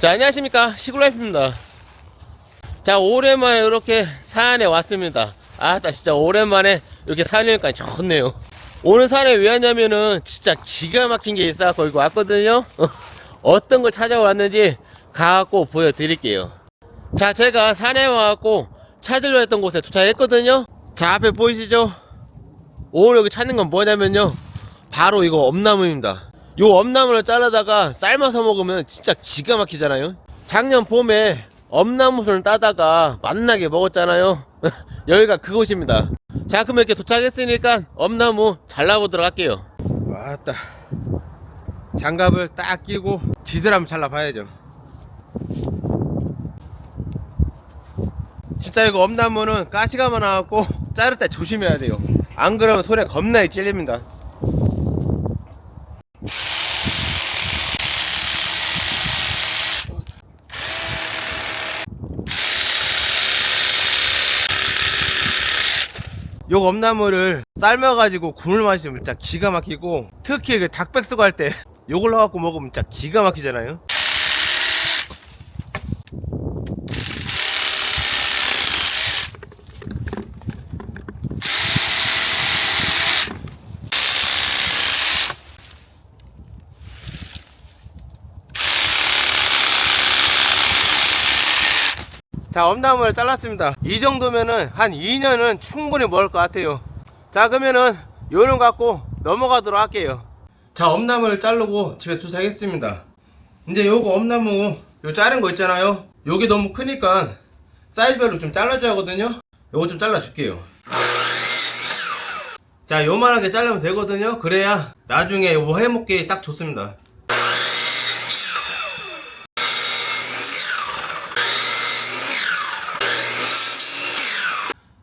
자, 안녕하십니까. 시골라이프입니다. 자, 오랜만에 이렇게 산에 왔습니다. 아, 나 진짜 오랜만에 이렇게 산이니까 좋네요. 오늘 산에 왜 왔냐면은 진짜 기가 막힌 게 있어서 여기 왔거든요. 어떤 걸 찾아왔는지 가갖고 보여드릴게요. 자, 제가 산에 와갖고 찾으려 했던 곳에 도착했거든요. 자, 앞에 보이시죠? 오늘 여기 찾는 건 뭐냐면요. 바로 이거 엄나무입니다. 요 엄나무를 잘라다가 삶아서 먹으면 진짜 기가 막히잖아요. 작년 봄에 엄나무를 따다가 맛나게 먹었잖아요. 여기가 그곳입니다. 자, 그럼 이렇게 도착했으니까 엄나무 잘라보도록 할게요. 왔다. 장갑을 딱 끼고 지들 한번 잘라봐야죠. 진짜 이거 엄나무는 가시가 많아갖고 자를 때 조심해야 돼요. 안 그러면 손에 겁나게 찔립니다. 요 엄나무를 삶아가지고 국물 마시면 진짜 기가 막히고 특히 그 닭백숙 할 때 요걸 넣어갖고 먹으면 진짜 기가 막히잖아요. 자 엄나무를 잘랐습니다. 이 정도면은 한 2년은 충분히 먹을 것 같아요. 자 그러면은 요런 거 갖고 넘어가도록 할게요. 자 엄나무를 자르고 집에 투사하겠습니다. 이제 요거 엄나무 요 자른 거 있잖아요. 요게 너무 크니까 사이즈별로 좀 잘라줘야 하거든요. 요거 좀 잘라줄게요. 자 요만하게 자르면 되거든요. 그래야 나중에 뭐 해먹기 딱 좋습니다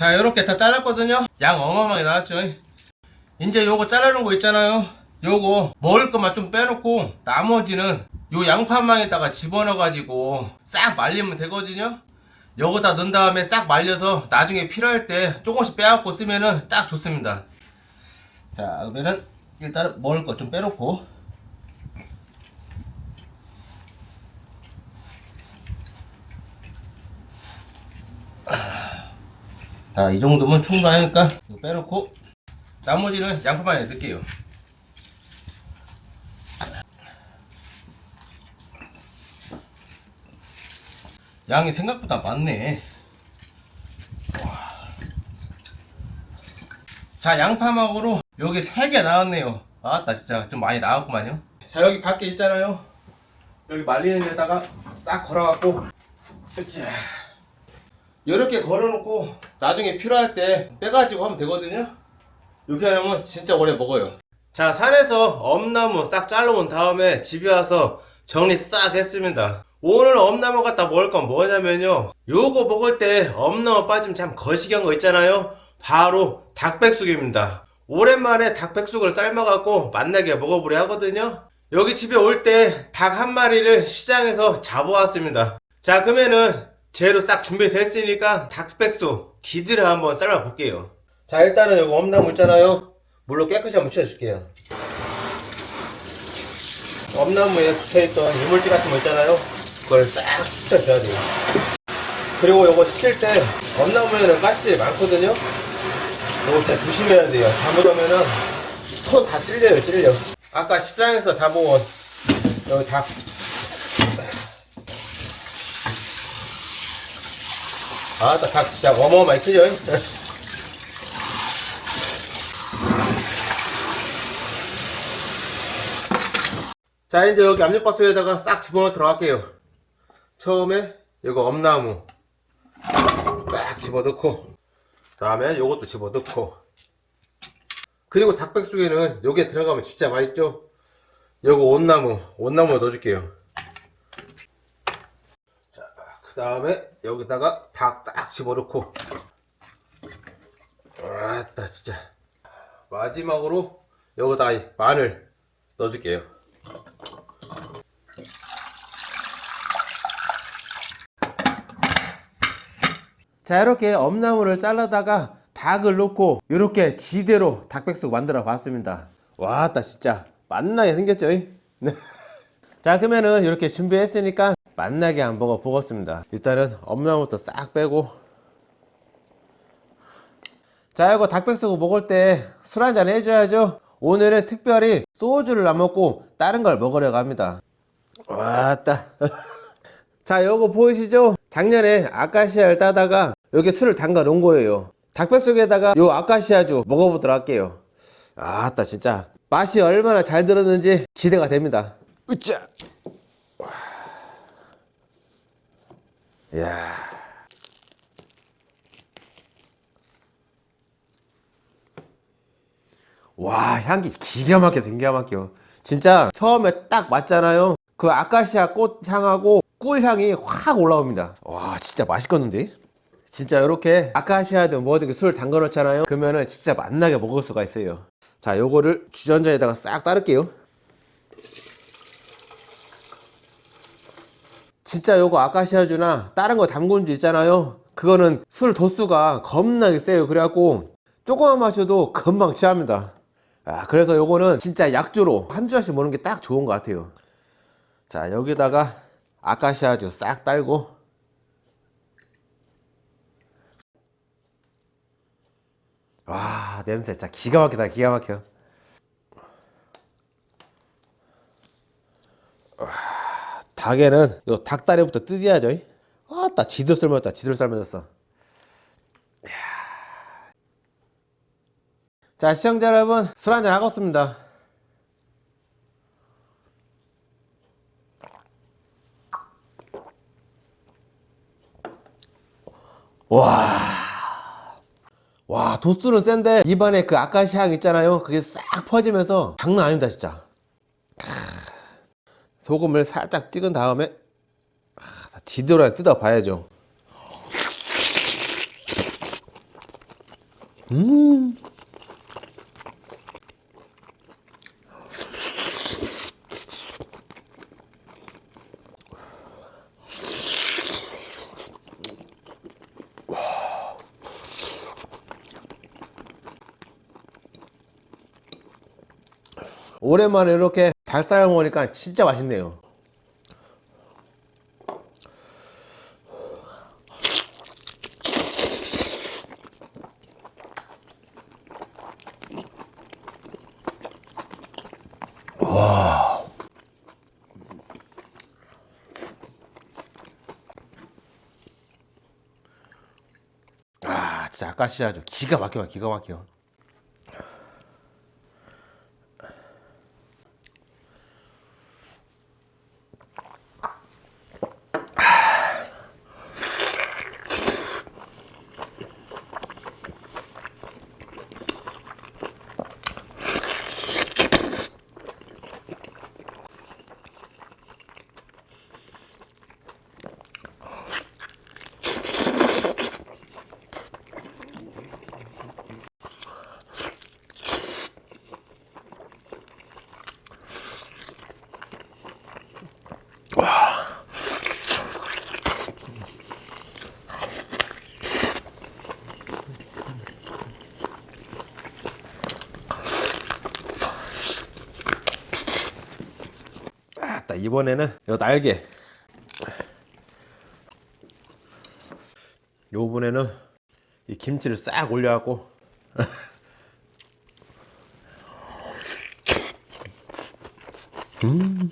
자 이렇게 다 잘랐거든요. 양 어마어마하게 나왔죠. 이제 요거 자르는 거 있잖아요. 요거 먹을 것만 좀 빼놓고 나머지는 요 양파망에다가 집어넣어 가지고 싹 말리면 되거든요. 요거 다 넣은 다음에 싹 말려서 나중에 필요할 때 조금씩 빼갖고 쓰면은 딱 좋습니다. 자 그러면은 일단은 먹을 것 좀 빼놓고 자, 이 정도면 충분하니까 빼놓고 나머지는 양파만에 넣을게요. 양이 생각보다 많네. 와. 자, 양파막으로 여기 3개 나왔네요. 아따 진짜 좀 많이 나왔구만요. 자, 여기 밖에 있잖아요. 여기 말리는 데다가 싹 걸어갖고 그치. 이렇게 걸어놓고 나중에 필요할 때 빼가지고 하면 되거든요. 이렇게 하면 진짜 오래 먹어요. 자 산에서 엄나무 싹 잘라온 다음에 집에 와서 정리 싹 했습니다. 오늘 엄나무 갖다 먹을 건 뭐냐면요. 요거 먹을 때 엄나무 빠지면 참 거시기한 거 있잖아요. 바로 닭백숙입니다. 오랜만에 닭백숙을 삶아갖고 맛나게 먹어보려 하거든요. 여기 집에 올 때 닭 한 마리를 시장에서 잡아왔습니다. 자 그러면은 재료 싹 준비됐으니까 닭백숙 디드를 한번 삶아 볼게요. 자 일단은 여기 엄나무 있잖아요. 물로 깨끗이 한번 묻혀줄게요. 엄나무에 붙어있던 이물질 같은 거 있잖아요. 그걸 싹 묻혀줘야 돼요. 그리고 요거 씻을 때 엄나무에는 가스들이 많거든요. 요거 진짜 조심해야 돼요. 잘못하면은 손 다 찔려요 찔려 아까 시장에서 잡아온 여기 닭 아, 나닭 진짜 어마어마하게 크죠? 자, 이제 여기 압력밥솥에다가 싹 집어넣어 들어갈게요. 처음에 이거 엄나무 딱 집어넣고, 다음에 요것도 집어넣고, 그리고 닭백숙에는 요게 들어가면 진짜 맛있죠? 요거 온나무, 온나무 넣어줄게요. 그 다음에 여기다가 닭 딱 집어넣고. 아따 진짜. 마지막으로 여기다가 이 마늘 넣어줄게요. 자 이렇게 엄나무를 잘라다가 닭을 넣고 이렇게 지대로 닭백숙 만들어 봤습니다. 와따 진짜 맛나게 생겼죠 네. 자 그러면은 이렇게 준비했으니까 맛나게 한번 먹어 보겠습니다. 일단은 엄나무부터 싹 빼고. 자 이거 닭백숙 먹을 때 술 한잔 해줘야죠. 오늘은 특별히 소주를 안 먹고 다른 걸 먹으려고 합니다. 왔다. 자 요거 보이시죠? 작년에 아카시아를 따다가 여기 술을 담가 놓은 거예요. 닭백숙에다가 요 아카시아주 먹어보도록 할게요. 아따 진짜. 맛이 얼마나 잘 들었는지 기대가 됩니다. 으쌰 이야. 와 향기 기가 막혀 기가 막혀. 진짜 처음에 딱 맞잖아요. 그 아카시아 꽃 향하고 꿀 향이 확 올라옵니다. 와 진짜 맛있겠는데? 진짜 이렇게 아카시아든 뭐든 술 담가 놓잖아요. 그러면은 진짜 맛나게 먹을 수가 있어요. 자 요거를 주전자에다가 싹 따를게요 진짜 요거 아카시아주나 다른 거 담근주 있잖아요. 그거는 술 도수가 겁나게 세요. 그래갖고 조금만 마셔도 금방 취합니다. 아 그래서 요거는 진짜 약주로 한 주씩 먹는 게 딱 좋은 것 같아요. 자 여기다가 아카시아주 싹 딸고. 와 냄새 진짜 기가 막히다 기가 막혀. 와, 닭에는 요 닭다리부터 뜯어야죠. 아따 지들 삶았다 지들 삶아졌어. 자 시청자 여러분 술 한잔 하겠습니다. 와, 와 도수는 센데 입안에 그 아카시아 향 있잖아요. 그게 싹 퍼지면서 장난 아닙니다 진짜. 크, 소금을 살짝 찍은 다음에 아, 다 지도로 뜯어 봐야죠. 음. 오랜만에 이렇게 닭살 먹으니까 진짜 맛있네요. 와. 아, 진짜 아까시 아주 기가 막혀, 기가 막혀. 이번에는 요 날개. 요번에는 이 김치를 싹 올려갖고 음.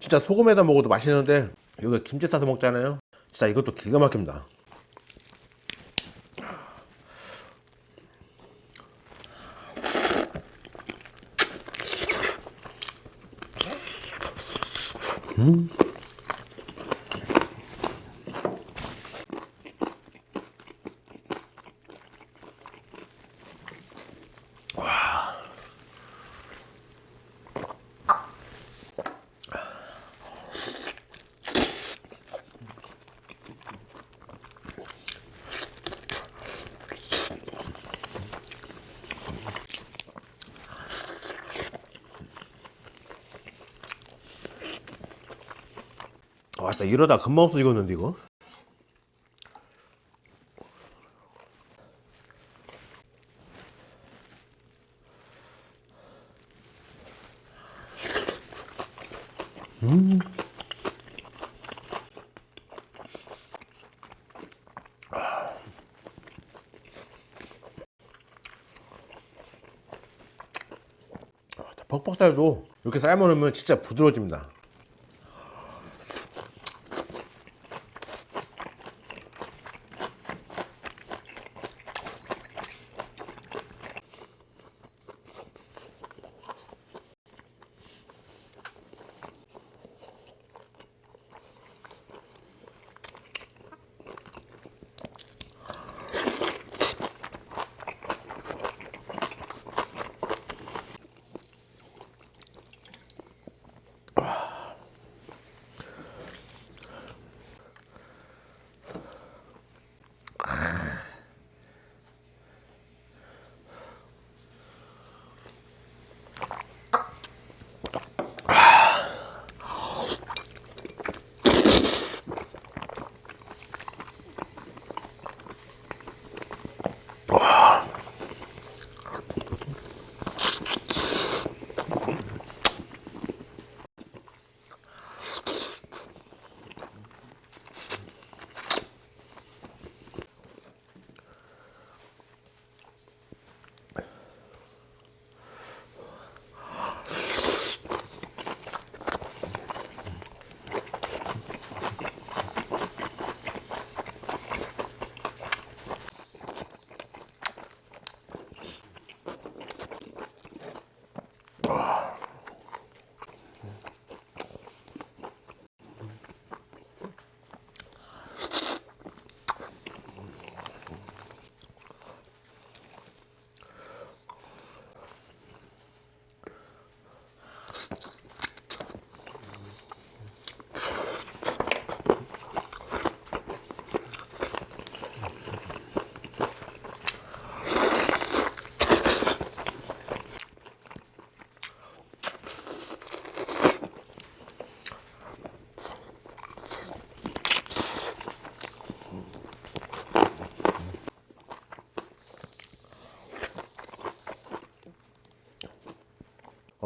진짜 소금에다 먹어도 맛있는데 여기 김치 싸서 먹잖아요. 진짜 이것도 기가 막힙니다 왔 나 이러다 금방 없어지겠는데 이거 음. 아, 퍽퍽살도 이렇게 삶아놓으면 진짜 부드러워집니다.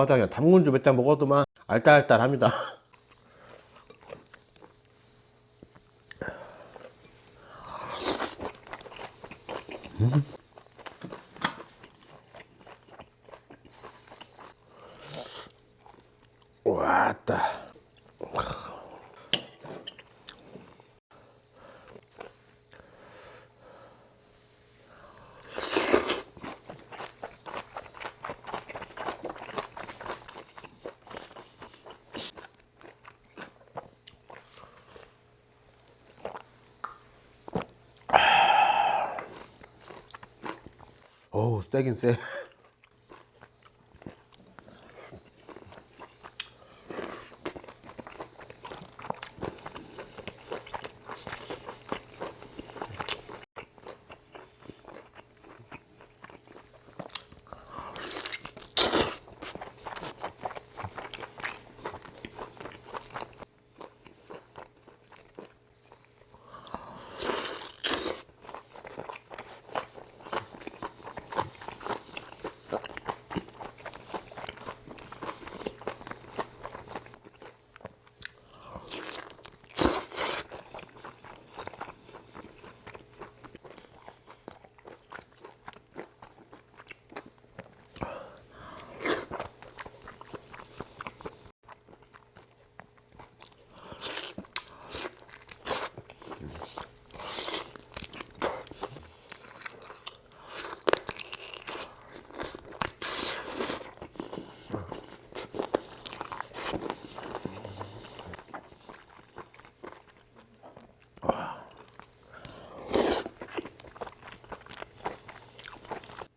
아, 나 그냥 담근 주 몇장 먹어도만 알딸알딸합니다. 왔다. 어우, 세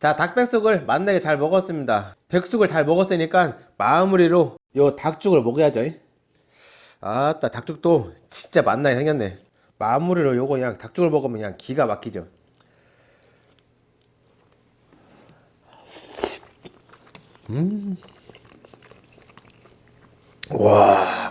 자, 닭백숙을 맛나게 잘 먹었습니다. 백숙을 잘 먹었으니까 마무리로 요 닭죽을 먹어야죠. 아따, 닭죽도 진짜 맛나게 생겼네. 마무리로 요거 그냥 닭죽을 먹으면 그냥 기가 막히죠. 음. 와.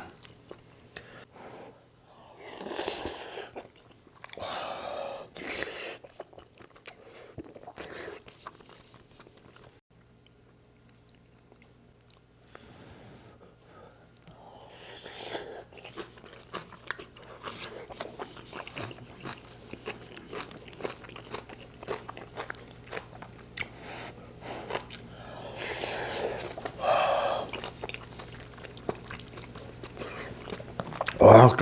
맛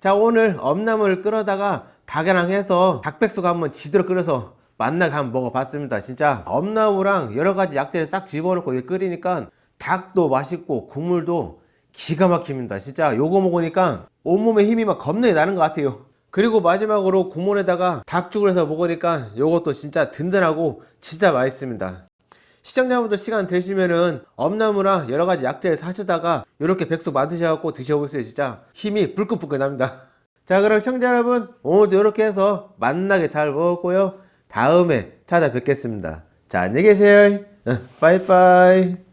자 오늘 엄나물 끓여다가 닭이랑 해서 닭백숙 한번 지대로 끓여서 맛나게 한번 먹어봤습니다. 진짜 엄나무랑 여러가지 약재를 싹 집어넣고 끓이니까 닭도 맛있고 국물도 기가 막힙니다. 진짜 요거 먹으니까 온몸에 힘이 막 겁나게 나는 것 같아요. 그리고 마지막으로 국물에다가 닭죽을 해서 먹으니까 요것도 진짜 든든하고 진짜 맛있습니다 시청자분들 시간 되시면은 엄나무랑 여러 가지 약재를 사시다가 이렇게 백숙 만드셔갖고 드셔보세요. 진짜 힘이 불끈불끈 납니다. 자, 그럼 시청자 여러분, 오늘도 이렇게 해서 맛나게 잘 먹었고요. 다음에 찾아뵙겠습니다. 자, 안녕히 계세요. 어, 빠이빠이.